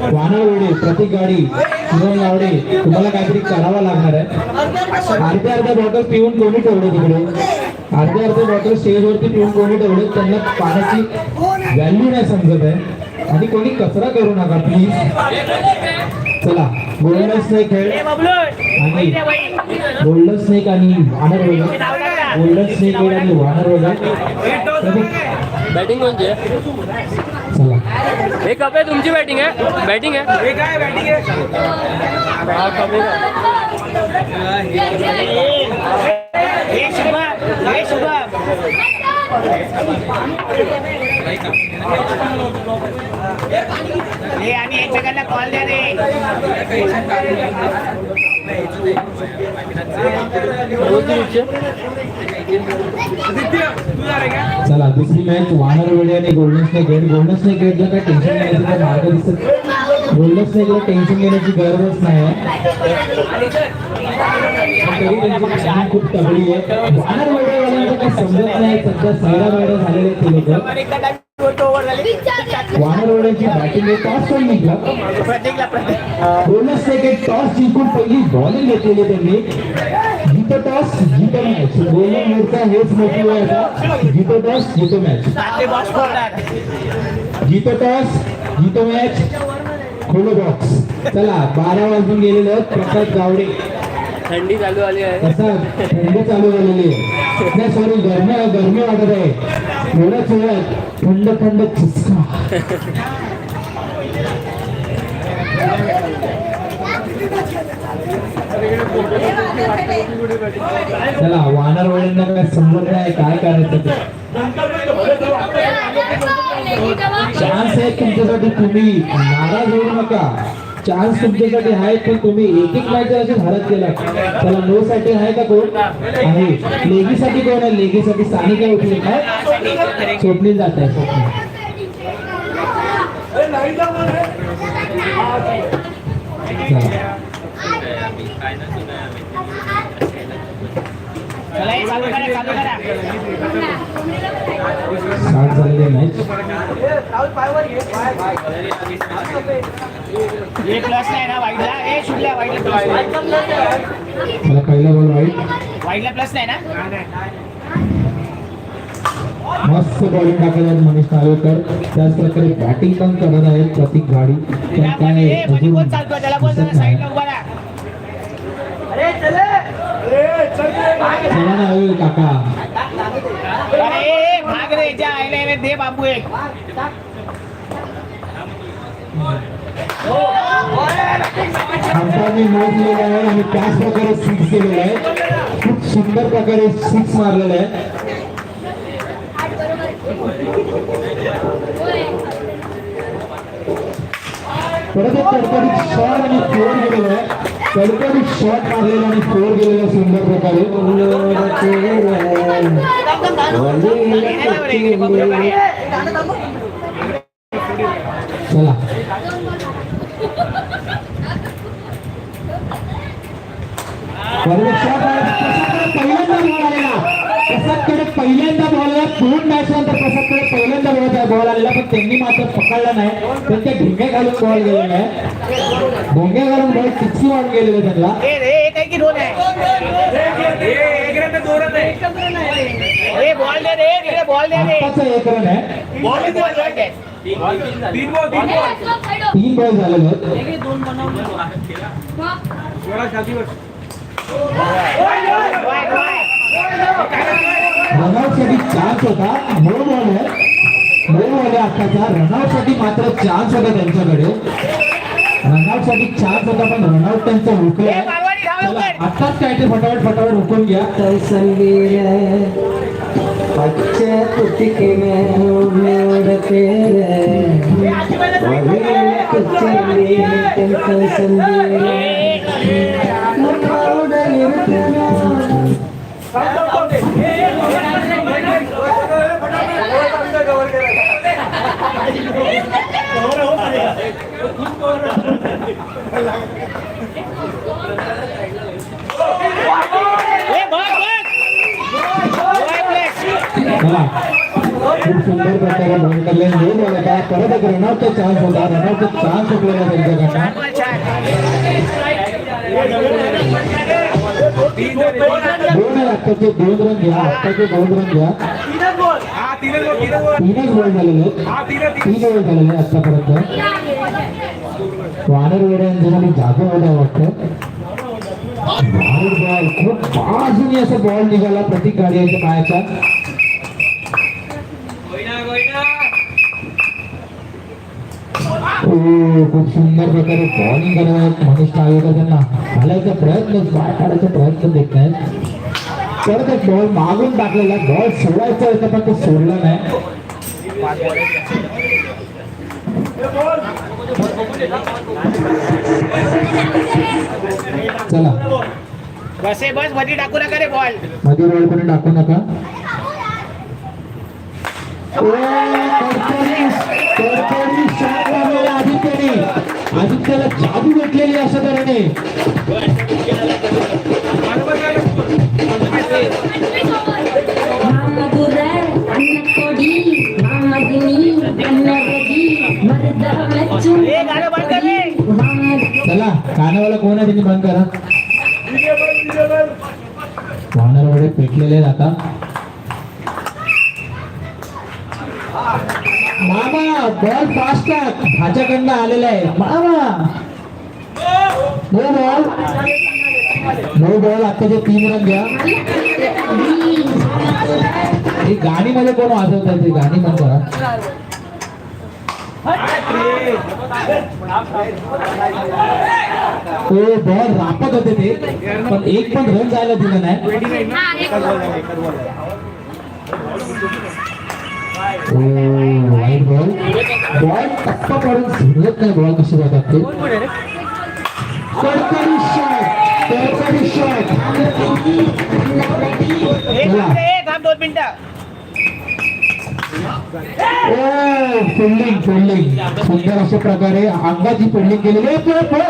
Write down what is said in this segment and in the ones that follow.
वानरवडे प्रत्येक गाडी किरण गावडे तुम्हाला काहीतरी करावं लागणार आहे. अर्ध्या अर्ध्या बॉटल पिऊन कोणी ठेवले तिकडे? अर्ध्या अर्ध्या बॉटल स्टेजवरती पिऊन कोणी ठेवले? त्यांना पाण्याची व्हॅल्यू नाही समजत आहे. आणि कोणी कचरा करू नका प्लीज चला गोल्डन स्नेक खेळ. आणि गोल्डन स्नेक आणि वानर वगैरे गोल्डन स्नेक खेळ आणि वानर बॅटिंग म्हणजे हे कप आहे तुमची बॅटिंग आहे. बॅटिंग आहे. हा कप आहे. हे आम्ही एकमेकांना कॉल द्या रे चला दुसरी मॅच वानर वेळे आणि golden snake gate golden snake गेटला काय टेन्शन नाही मार्ग दिसत? गोल्डन स्नेकला टेन्शन घेण्याची गरजच नाही तरी त्यांची खूप तगडी आहे. वेळेवाल्यांचं काही समजत नाही सध्या सगळ्या वेळा झालेले ते लोक वानर वेळेची बॅटिंग टॉस कोण गोल्डन स्नेक गेट टॉस जिंकून पहिली बॉलिंग घेतलेली त्यांनी. जितो टॉस जितो मॅच गोल्डन मोडचा हेच मोटिव आहे जितो टॉस जितो मॅच जितो टॉस जितो मॅच खोलो बॉक्स चला बारा वाजून गेलेलं. प्रकाश गावडे थंडी चालू आली आहे. कसा? थंडी चालू झालेली आहे. नाही सॉरी गरमी गरमी वाटत आहे. एवढ्याच वेळात थंड थंड चुचका चला वानर वडींना काय समजत नाही काय करायचं? ते चान्स आहे तुमच्यासाठी तुम्ही. नाराज होऊ नका. चान्स तुमच्यासाठी आहे पण तुम्ही एक एक मॅच असे हरत गेला त्याला नो साठी आहे का कोण? आहे. लेगीसाठी कोण आहे? लेगीसाठी सानिका उठली? काय? स्वप्नील जात आहे स्वप्नील चला चला हे चालू करा चालू करा स्टार्ट झालेली मॅच प्लस नाही ना वाईटला. ए शुभल्या वाईटला पहिला बॉल वाईट. वाईटला प्लस नाही ना? मस्त बॉलिंग टाकत आहेत मनीष नार्वेकर त्याच प्रकारे बॅटिंग पण करत आहेत प्रतीक गाडी पण काय अजून कोण चालतोय त्याला बोल जरा दिसत नाही. साईडला उभा राहा चला ना अविल काका अरे ए, भाग रे ज्या आईला दे बाबू एक खांबाने नोट लिहिलेला आहे आणि त्याच प्रकारे सिक्स केलेला आहे खूप सुंदर प्रकारे सिक्स मारलेला आहे परत एक कडकडीत शॉट आणि फोर गेलेला आहे कडकडीत शॉट मारलेला आणि फोर गेलेला आहे सुंदर प्रकारे चला बरोबर shot आहे. प्रसादकडे पहिल्यांदा बॉल आलेला प्रसादकडे पहिल्यांदा बॉल आला दोन मॅच नंतर प्रसादकडे पहिल्यांदा बॉल बॉल आलेला पण त्यांनी मात्र पकडला नाही. पण ते ढिंगे घालून बॉल गेलेला आहे. ढोंगे घालून बॉल सिक्सी मारून गेलेले त्यांना ए रे एक आहे की दोन आहे? ए बॉल दे रे तिकडे बॉल दे रे. आत्ताचा एक रन आहे. बॉल किती वाजवायचे आहेत? तीन बॉल झालेले आहेत रनआउटसाठी चान्स होता. नो बॉल आहे नो बॉल आहे आत्ताचा. रनआउटसाठी मात्र चान्स होता त्यांच्याकडे. रनआउटसाठी चान्स होता पण रनआउट त्यांचा आहे आत्ताच काय ते फटाफट फटाफट रुकून घ्या. अच्छे कुटिके में उड़ तेरे वही कुछ चली तन संदीर खूप सुंदर प्रकारे बॉल करले दोन बॉल होता परत एक रनआउटचा चान्स होता रनआउटचा चान्स सुटलेला त्यांच्याकडनं दोन आहे दोन रन घ्या आत्ताचे दोन रन घ्या तीनच गोल गोल झालेले तीन बॉल झालेले आतापर्यंत वानर वेडे यांच्यासाठी जागा होता वाटतं. बॉल खूप बाजूने असं बॉल निघाला प्रतीक गाडी यांच्या पायाच्या हो खूप सुंदर प्रकारे बॉलिंग करत मनीष टाळेकर त्यांना घालायचा प्रयत्न बाहेर काढायचा प्रयत्न देत नाहीत परत एक बॉल मागून टाकलेला बॉल सोडायचा होता पण तो सोडला नाही. चला. बसे बसमध्ये टाकू नका रे बॉल. मध्ये रोल पण टाकू नका. आदित्यने. आदित्यला जादू भेटलेली असं तऱ्हेने. त्यांनी बंद करा. वानरवाडे पेटलेले आहेत आता. मामा बॉल फास्ट भाच्याकडनं आलेला आहे. मामा. नो बॉल नो बॉल आत्ताचे तीन रन घ्या. ही गाणी मध्ये कोण वाजवतात ती गाणी बंद करा. हो बॉल रापत होते ते पण एक पण रन जायला दिलं नाही. ओ वाईट बॉल बॉल टप्पा पडून समजत नाही बॉल कशी जातात ते. कडकडी शॉट कडकडी शॉट ए थांब रे, ए, थांब दोन मिनिटं. फिल्डिंग फिल्डिंग सुंदर अशा प्रकारे अंगाची फिल्डिंग केलेली आहे. पळ,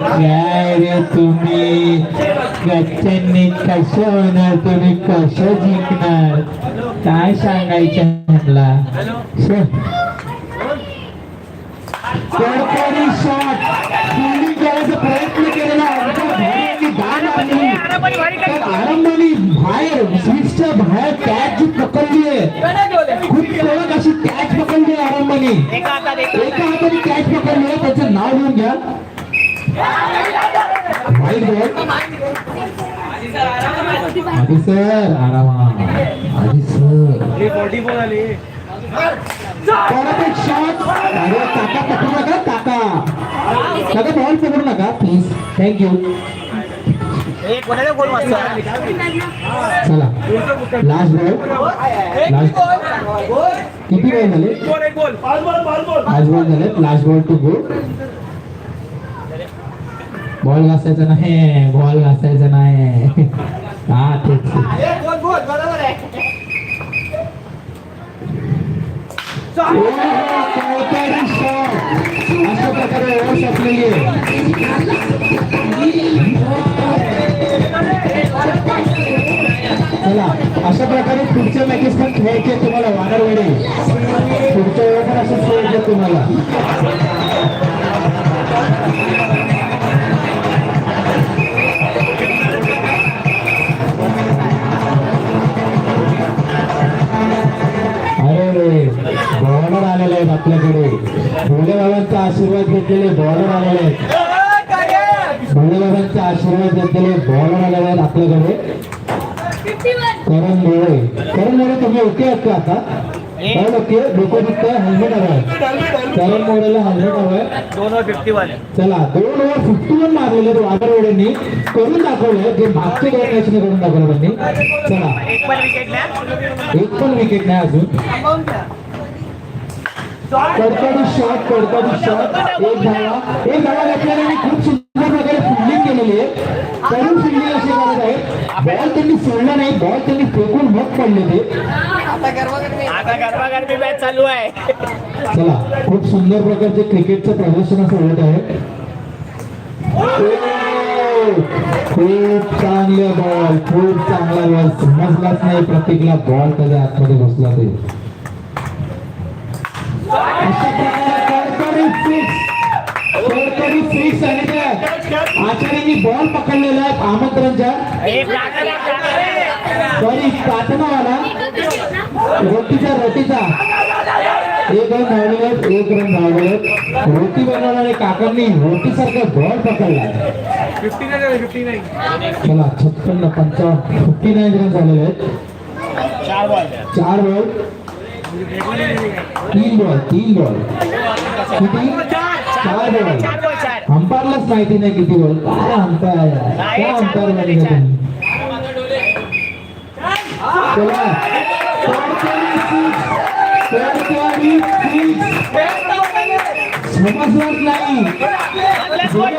काय रे तुम्ही? कसं होणार? तुम्ही कसं जिंकणार? काय सांगायचं म्हणला कडकडी शॉट फिल्डिंग करायचा प्रयत्न केलेला आरंभाने बाहेर स्विचच्या बाहेर कॅच जी पकडली आहे. कडक अशी कॅच पकडली आहे आरंभाने. एका हाताने कॅच पकडली त्याचं नाव लिहून घ्या. वाईट बॉल आधी सर आरामा. आधी सर. एक शॉट अरे काका पकडू नका काका काका बॉल पकडू नका प्लीज थँक्यू चला लास्ट बॉल लास्ट किती बॉल झाले गोल एक गोल पाच बॉल झाले. Last ball to go ball घासायचा नाही. बॉल घासायचा नाही. हा तेच. गोल गोल. अशा प्रकारे ओव्हर संपलेली आहे. चला अशा प्रकारे पुढच्या मॅचेस पण खेळायचे तुम्हाला वानरवेडे पुढच्या वेळेस पण असं खेळायचे तुम्हाला. अरे रे बॉर्डर आलेले आहेत आपल्याकडे. भोले बाबांचा आशीर्वाद घेतलेले बॉर्डर आलेले आहेत. भोले बाबांचा आशीर्वाद घेतलेले बॉर्डर आलेले आहेत आपल्याकडे. करण मोरे करण मोरे तुम्ही ओके आहात का आता? काय ओके डोकं दुखतं हेल्मेट हवं आहे. करण मोरेला हेल्मेट हवं आहे दोन और फिफ्टी वन चला दोन ओव्हर फिफ्टी वन मारलेले वादरवेडेंनी करून दाखवलं जे मागचे दोन मॅचने करून दाखवलं त्यांनी. चला. एक पण विकेट ना एक पण विकेट नाही अजून. कडकडी शॉट कडकडी शॉट एक धावा एक धावा घेतल्याने खूप केलेली आहे. करून फिल्डिंग अशी करत आहे बॉल त्यांनी सोडला नाही. बॉल त्यांनी फेकून मग पडले ते. आता गरबागरबी मॅच चालू आहे. चला खूप सुंदर प्रकारचे क्रिकेटचं प्रदर्शन असं होत आहे. खूप चांगले बॉल खूप चांगला बॉल समजलाच नाही प्रत्येकला बॉल कधी आतमध्ये घुसला ते. कडकडीत six आणि त्या आचार्यांनी बॉल पकडलेला आहे आमंत्रणच्या. सॉरी प्रार्थनावाला रोटीचा रोटीचा. एक रन धावले एक रन धावले रोटी बनवणारे काकांनी रोटी सारखा बॉल पकडला चला छप्पन्न पंचावन्न फिफ्टी नाईन रन झालेले आहेत. चार बॉल चार बॉल तीन बॉल तीन बॉल किती चार बॉल चार बॉल चार अंपायरलाच माहिती नाही किती बॉल काय अंपायर काय अंपायर बने का तुम्ही चला कडकडी six. कडकडी six. समजलंच नाही प्लस बॉल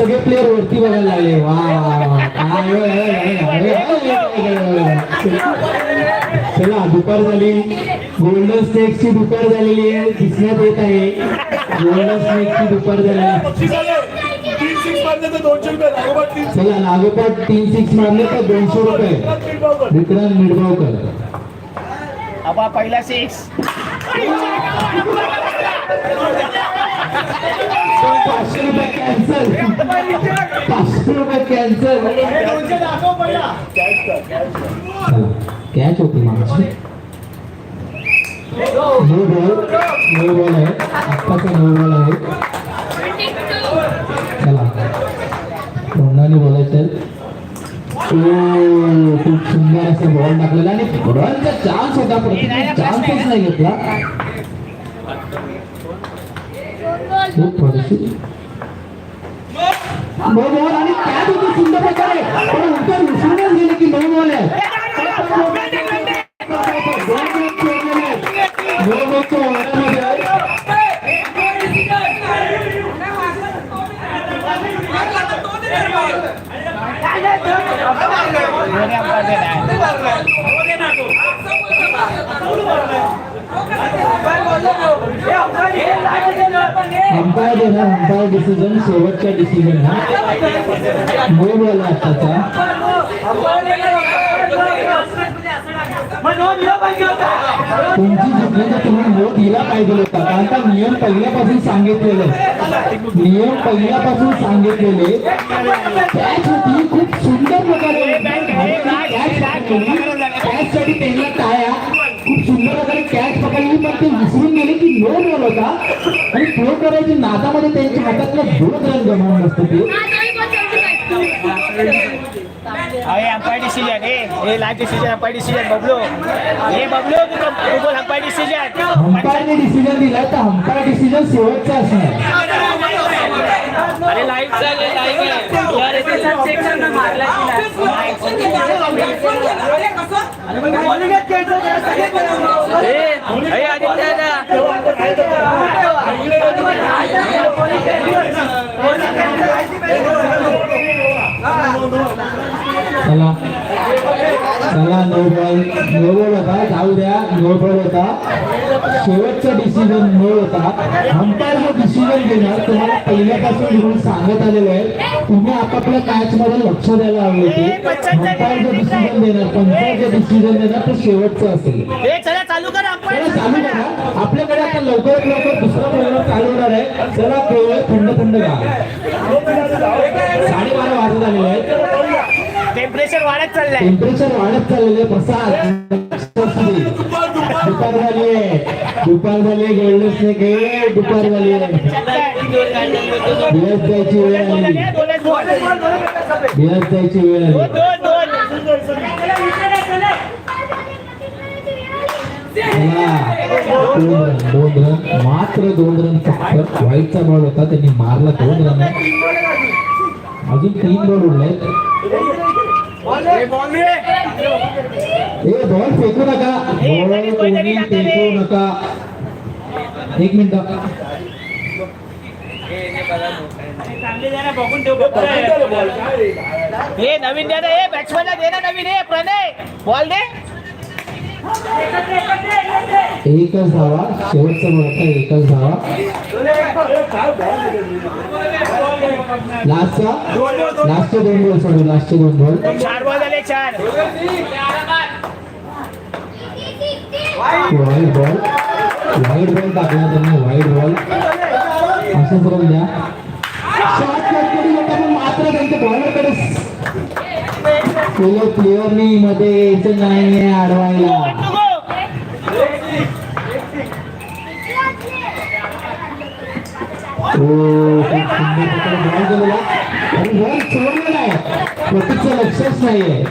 सगळे प्लेअर वरती बघायला लागले वा चला दुपार झाली गोल्डन स्नेक्सची दुपार झालेली आहे दिसण्यात येत आहे गोल्डन स्नेक्सची दुपार झाली चला लागोपाठ तीन सिक्स मारले तर दोनशे रुपये विक्रम विक्रांत मिडगावकर पहिला सिक्स पाचशे रुपये कॅन्सल पाचशे रुपये कॅन्सल कॅच होती मागची नो बॉल नो बॉल आहे आत्ताचा नो बॉल आहे चला तोंडाने बोलायचं ओ, खूप सुंदर असा बॉल टाकलेला आणि बॉलचा चान्स होता पण चान्सच नाही घेतला खूप थोडीशी नो बॉल आणि कॅच होती सुंदर प्रकारे पण उत्तर विसरूनच गेले की नो बॉल आहे नो बॉलच्या ओव्हरमध्ये दोन्ही अंपायर देणार अंपायर देणार अंपायर डिसिजन शेवटच्या डिसिजन हा. नो बॉल आत्ताचा तुमची चुकली तर तुम्ही नोट दिला पाहिजे होता. कारण का नियम पहिल्यापासून सांगितलेले नियम पहिल्यापासून सांगितलेले त्यासाठी खूप सुंदर प्रकारे त्यासाठी त्यांना टाळ्या. प्रकारे कॅच पकडली पण ते विसरून गेले की नो बॉल होता आणि फ्लो करायची नादामध्ये त्यांच्या हातातलं दोन रन गमावून असतं ते. अरे अंपायर डिसिजन ए हे live decision umpire decision Bablu. हे बबलू तू तू बोल अंपायर डिसिजन अंपायरने डिसिजन दिला तर अंपायर डिसिजन शेवटचा असणार. अरे लाईव्ह चालले लाईव्ह चला. चला नो बॉल नो बॉल होता जाऊ द्या नो बॉल होता. शेवटचा डिसिजन नो होता. अंपायर जो डिसिजन देणार तुम्हाला पहिल्यापासून रूल सांगत आलेलो आहे तुम्ही आपापल्या मॅच मध्ये लक्ष द्यायला हवे होते. अंपायर जो डिसिजन देणार पंचायत जो डिसिजन देणार तो शेवटचा असेल. चला कर आपल्याकडे आता लवकरात लवकर दुसरा प्रोग्राम चालू होणार आहे. चला थंड थंड गा आलेले आहेत टेम्परेचर वाढत चाललंय. टेम्परेचर वाढत चाललेलं आहे. प्रसाद दुपार झाली आहे. दुपार झाली आहे. हे दुपार झाली आहे. दिवस जायची वेळ आली. दिवस जायची वेळ आली. दोन रन दोन रन. मात्र दोन रन फक्त. व्हाईटचा बॉल होता. त्यांनी मारला दोन रन. अजून तीन बॉल उरले ए बॉल फेकू नका. बॉल कोणी फेकू नका. एक मिनिट. हे नवीन दे ना हे बॅट्समॅनला दे ना नवीन. हे प्रणय बॉल दे. एकच धावा शेवटचा मोठा एकच धावा. लास्टचा लास्टचे दोन बॉल सोडू लास्टचे दोन बॉल चार बॉल झाले चार. व्हाईट बॉल व्हाईट बॉल टाकला त्यांनी व्हाईट बॉल असंच राहून द्या. मात्र त्यांच्या बॉलरकडे तुला प्लेअरनी मध्ये यायचं नाही अडवायला हो, आहे. प्रतीकचं लक्षच नाहीये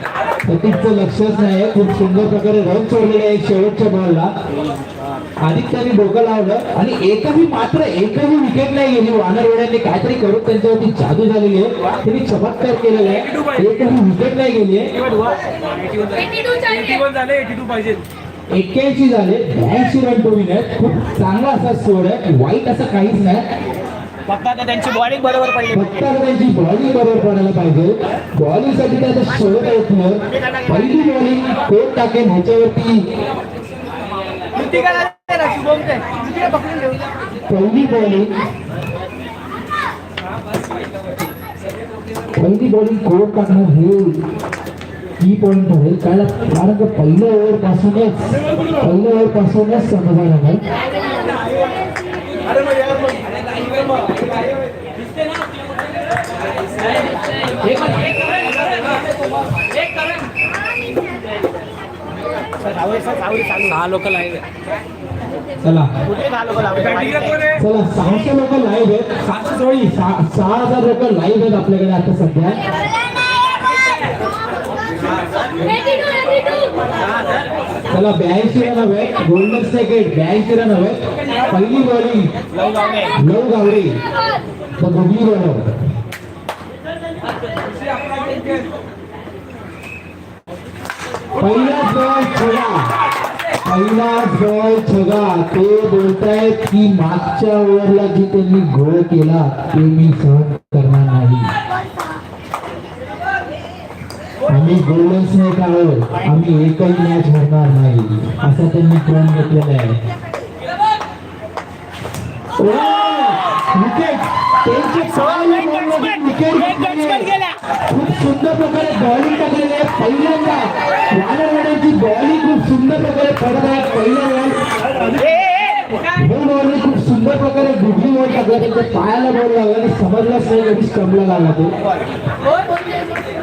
प्रतीकचं लक्षच नाहीये खूप सुंदर प्रकारे रन सोडलेले आहे शेवटच्या बॉलला आदित्याने डोकं लावलं आणि एकही मात्र एकही विकेट नाही गेली. वानर वेड्यांनी काहीतरी करून त्यांच्यावरती जादू झालेली आहे. त्यांनी चमत्कार केलेला आहे. एकही विकेट नाही गेली आहे. एक्क्याऐंशी झाले ब्याऐंशी रन टू विन आहेत. खूप चांगला असा स्कोर आहे. वाईट असं काहीच नाही. फक्त आता त्यांची बॉलिंग बरोबर पडली. फक्त आता त्यांची बॉलिंग बरोबर पडायला पाहिजे. बॉलिंगसाठी ते आता शोधत आहेत प्लेअर पहिली बॉलिंग कोण टाकेल ह्याच्यावरती? पहिली बॉलिंग पहिली बॉलिंग कोण टाकणार हे की पॉईंट ठरेल कारण कारण का पहिल्या ओव्हर पासूनच पहिल्या ओव्हर पासूनच समजायला लागेल अरे सहा लोक लाईव्ह चला. चला सहाशे लोक लाईव्ह आहेत. सहा सॉरी सहा हज़ार लोक लाईव्ह आहेत आपल्याकडे आता सध्या. चला ब्याऐंशी रन हवे गोल्डन सेकंड ब्याऐंशी रन हवे पहिली bowling Lav Gawade the googly bowler पहिलाच बॉल छगा पहिलाच बॉल छगा ते बोलतायत की मागच्या ओव्हरला जी त्यांनी घोळ केला ते मी सहन करणार नाही. आम्ही गोल्डन नाही आहोत आम्ही एकही मॅच हरणार नाही. असं त्यांनी प्रण घेतलेलं आहे. विकेट त्यांचे. खूप सुंदर प्रकारे बॉलिंग टाकलेली आहे पहिल्यांदा. वानरवाड्याची बॉलिंग खूप सुंदर प्रकारे पडत आहे पहिल्या खूप सुंदर प्रकारे गुडली बॉल टाकला त्यांच्या पायाला बॉल लागला आणि समजलाच नाही कधी स्टंपला लागला तो.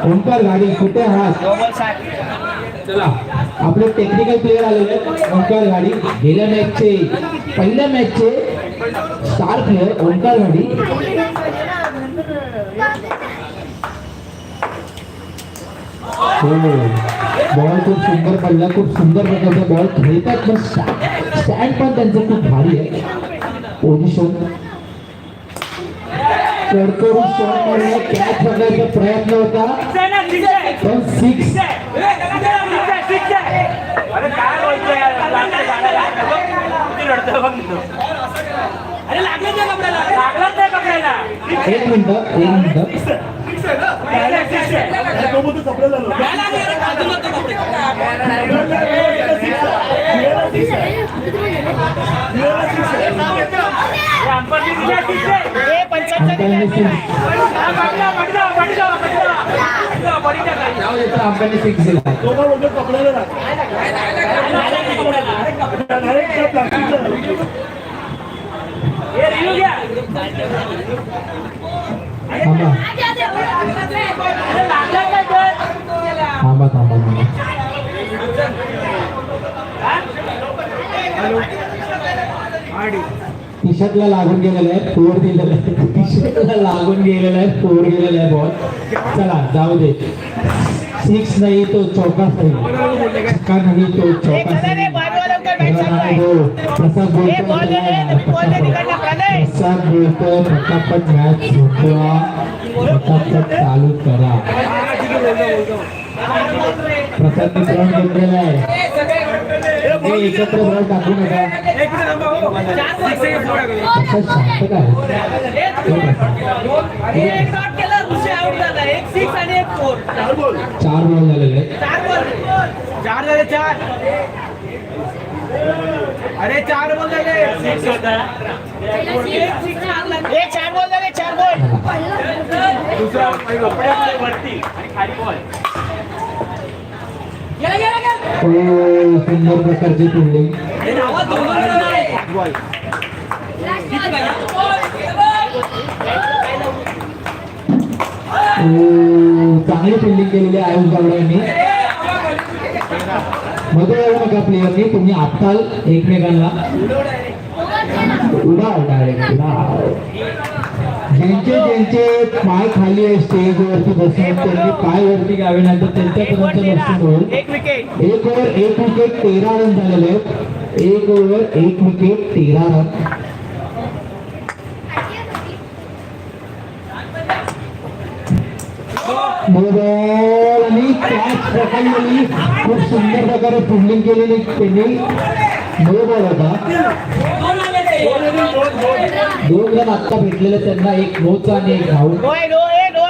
ओंकार गाडी कुठे साठ चला आपले टेक्निकल प्लेअर आलेले आहेत ओंकार गाडी. गेल्या मॅचचे पहिल्या मॅचचे स्टार प्लेअर ओंकार गाडी हो बॉल खूप सुंदर पडला खूप सुंदर प्रकारचा बॉल खेळतात पण स्टँड पण त्यांचं खूप भारी आहे. पोझिशन. कडकडून शॉट मारला कॅच पकडायचा प्रयत्न होता. पण सिक्स अरे काय बोलतोय ठीक आहे. ए पंचायत अंपायरने सिक्स हा, दिला तो थांबा. थांबा थांबा टीशर्टला लागून गेलेलं आहे फोर दिलेलं आहे. टीशर्टला लागून गेलेलं आहे फोर गेलेलं आहे बॉल चला जाऊ दे. सिक्स नाही तो चौकाच नाही चक्का नाही तो चौकास नाही प्रसाद बोलकर पटापट मॅच झोपला पटापट चालू करा प्रसाद मित्रांनी घेतलेला आहे एकत्र बळ टाकू नका प्रसाद शांत काय चार बॉल। झालेले चार बॉल। चार झाले चार अरे चार बोल झाले चार बोल झाले चार बोल. दुसरा वरती आणि खाली बॉल. ओ सुंदर प्रकारची फिल्डिंग चांगली फिल्डिंग केलेली आहे आयुष गावडे यांनी. मध्ये येऊ नका प्लेयरनी तुम्ही आत्ताल एकमेकांना. उडाव डायरेक्ट उडाव ज्यांचे ज्यांचे पाय खाली आहे स्टेजवरती बसून त्यांनी पाय वरती घ्यावे नाही तर एक वर त्यांच्यापर्यंत नसून होईल एक ओव्हर एक विकेट तेरा रन झालेले आहेत. एक ओव्हर एक विकेट तेरा रन आणि कॅच पकडलेली खूप सुंदर प्रकारे फिल्डिंग केलेली त्यांनी. नो बॉल होता. दोन रन आत्ता भेटलेले त्यांना एक नोचा आणि एक धाव नोय जमलंय तो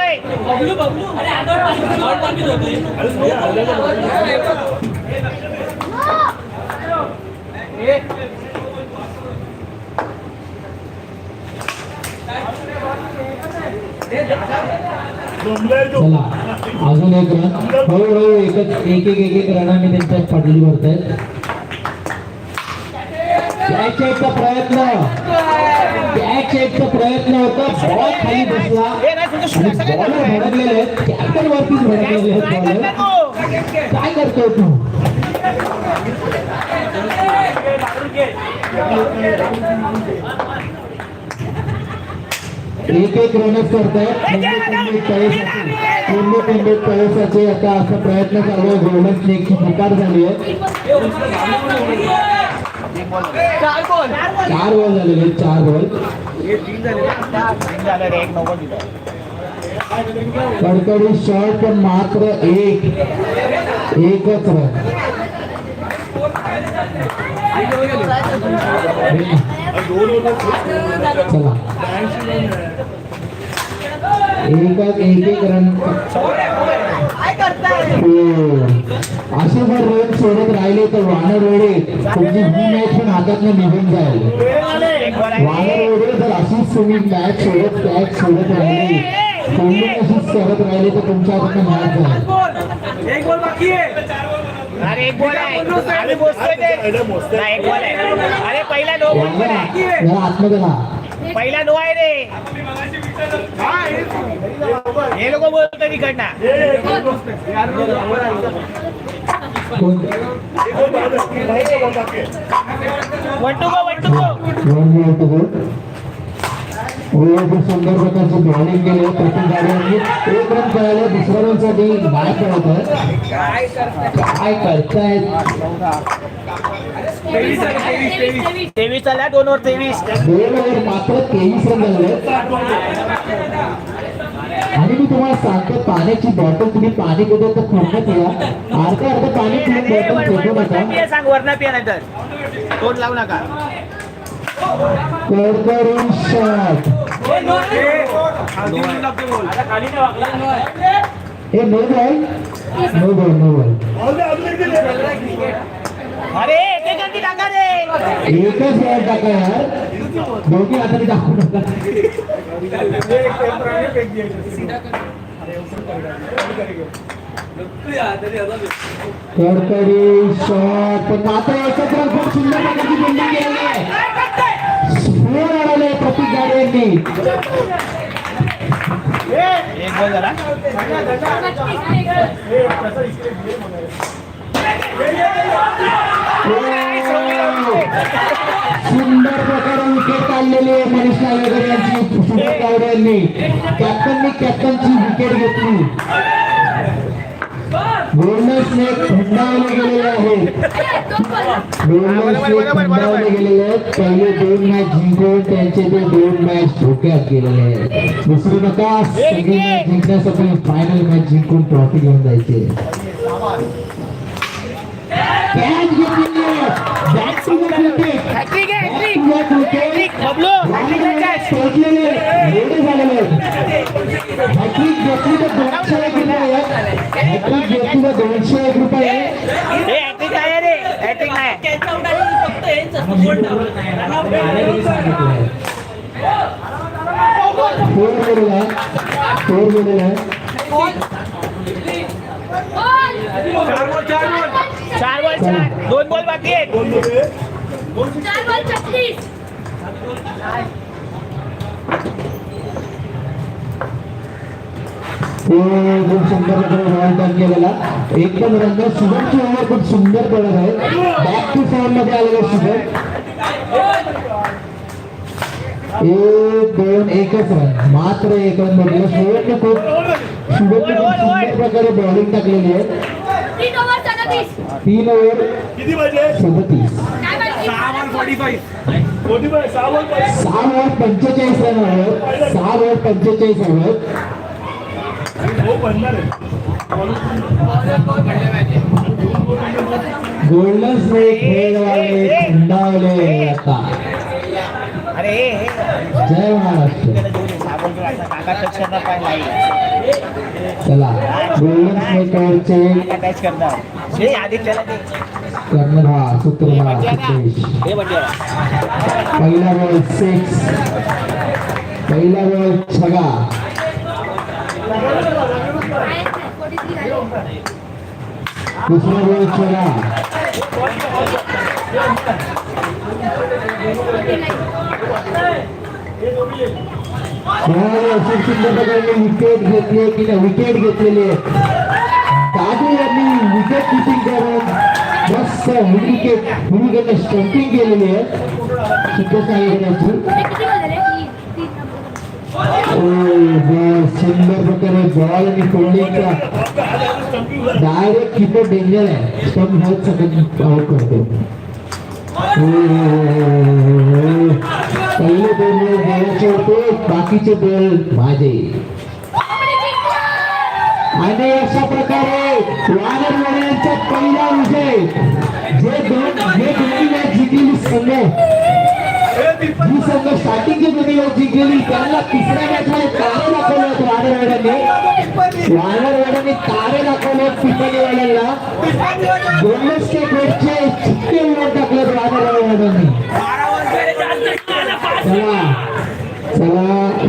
चला अजून एक रन हळूहळू एकच एक एक एक रनाने त्यांच्या पडली भरत आहेत प्रयत्न कॅच एकचा प्रयत्न होता बॉल खाली बसला बॉलर भडकलेले आहेत कॅप्टन वरतीच भडकलेले आहेत बॉलर काय करतोय तू एक एक रनच करतायत आता असा प्रयत्न चालू आहे गोल्डन स्नेकची पुकार झाली आहे चार बोल चार बॉल झालेले आहेत, चार कडकडी पण मात्र एक एकच रन चला. एक एक रन असे जर रन सोडत राहिले तर वानर वेळे तुमची ही मॅच पण हातातनं निघून जाईल. वानर वेळे जर अशीच तुम्ही मॅच सोडत मॅच सोडत राहिली तुम्ही अशीच सोडत राहिले तर तुमच्या हातातनं मॅच जाईल. अरे एक बॉल आहे. आम्ही मोजतोय ते. नाही, एक बॉल आहे. अरे पहिला नो बॉल पण आहे? जरा आतमध्ये राहा पहिला नो आहे रे. हे लोक बोलतो इकडनं. कोण one two go one two go खूप सुंदर प्रकारची बॉलिंग केली प्रत्येक गाड्यांनी एक रन दुसऱ्या आहे काय करतायत तेवीस दोन वर तेवीस दोन ओव्हर मात्र तेवीस रन झाले. आणि मी तुम्हाला सांगतो पाण्याची बॉटल तुम्ही पाणी कुठे तर फोडण्यात पिया अर्धा अर्धा पाणी बॉटल फेकू नका सांग वरना पिया नाही तर तोंड लावू नका. कडकडून शॉट आता खाली नाही वागला हे no ball no ball no ball अजून अजून एक दिले. अरे एक एक गंदी टाका रे एकच बॉल टाका यार दोघी हाताने टाकू नका कडकडी शॉट पण मात्र एकच रन खूप सुंदर प्रकारची बिल्डिंग केलेली आहे स्कोर आलेले प्रतीक गाडे यांनी सुंदर प्रकारे विकेट काढलेली आहे मनीष नागेकर यांची सुंदर गावडे यांनी. कॅप्टननी कॅप्टनची विकेट घेतली. गोल्डन स्नेक थंडावले गेलेले आहेत गोल्डन स्नेक थंडावले गेलेले आहेत. पहिले दोन मॅच जिंकून त्यांचे ते दोन मॅच धोक्यात गेलेले आहेत. विसरू नका. सेकंड मॅच जिंकण्यासाठी फायनल मॅच जिंकून ट्रॉफी घेऊन जायचे. कॅच घेतलेली आहे back to the cricket hat trick आहे hat trick to the cricket hat trick Bablu hat trick आहे सोडलेले रेडी झालेले हॅट्रिक घेतली तर दोनशे एक रुपये हॅट्रिक घेतली तर दोनशे एक रुपये हे हॅट्रिक आहे रे आउट आणि फक्त सांगितलंय फोर गेलेला आहे फोर गेलेला आहे चार बॉल चार. दोन बॉल बाकी आहेत. तो खूप सुंदर रॉयल टर्न केलेला एकदम रंग शुभमची ओव्हर खूप सुंदर पडत आहे बॅक टू फॉर्ममध्ये आलेला शुभम एक दोन एकच रन मात्र एक रन भेटला शुभमने खूप शुभमने खूप सुंदर प्रकारे बॉलिंग टाकलेली आहे. तीन. ओव्हर किती पाहिजे? सदतीस फोर्टी फाय सहा बॉल पाहिजे? सहा ओव्हर पंचेचाळीस रन ओव्हर सहा ओव्हर पंचेचाळीस ओव्हर हो गोल्डन स्नेक खेळवाले थंडावले आता. अरे. जय महाराष्ट्र. चला गोल्डन स्नेकवरचे काका टच करणार. हे आदित्यला ते कर्णधार सूत्रधार सिद्धेश पहिला बॉल सिक्स पहिला बॉल छगा. दुसरा बॉल छगा कोणाला अशोक सुंदर प्रकारे विकेट घेतले आहे की नाही विकेट घेतलेली दादू यांनी विकेट किपिंग करून मस्त विकेट विकेट स्टंपिंग केलेली आहे सुद्धा सांगितण्याची सुंदर प्रकारे बॉल आणि फोल्डिंगचा डायरेक्ट किपर डेंजर आहे स्टंप होत सगळं आउट करतो पहिले दोन बॉल होते बाकीचे बॉल माझे. आणि अशा प्रकारे वानर वड्यांचा पहिला विजय जे दोन जे दोन्ही मॅच जिंकलेली संघ ही संघ स्टार्टिंगची दोन्ही मॅच जिंकलेली त्यांना तिसऱ्या मॅच मध्ये तारे दाखवले होते वानर वड्यांनी वानर वड्यांनी तारे दाखवले पिपलीवाड्यांना गोल्डन स्टेट टाकले वानर चला चला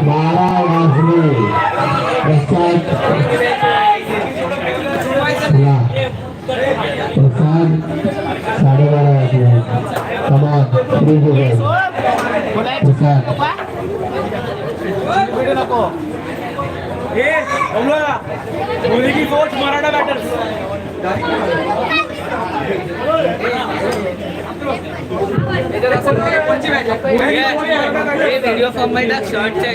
बारा वाजले. प्रसाद चला. प्रसाद साडेबारा वाजले. कमान फ्री प्रसाद. व्हिडिओ नको मराठा बॅटर्स व्हिडिओ फॉर्म मध्ये शॉर्टच्या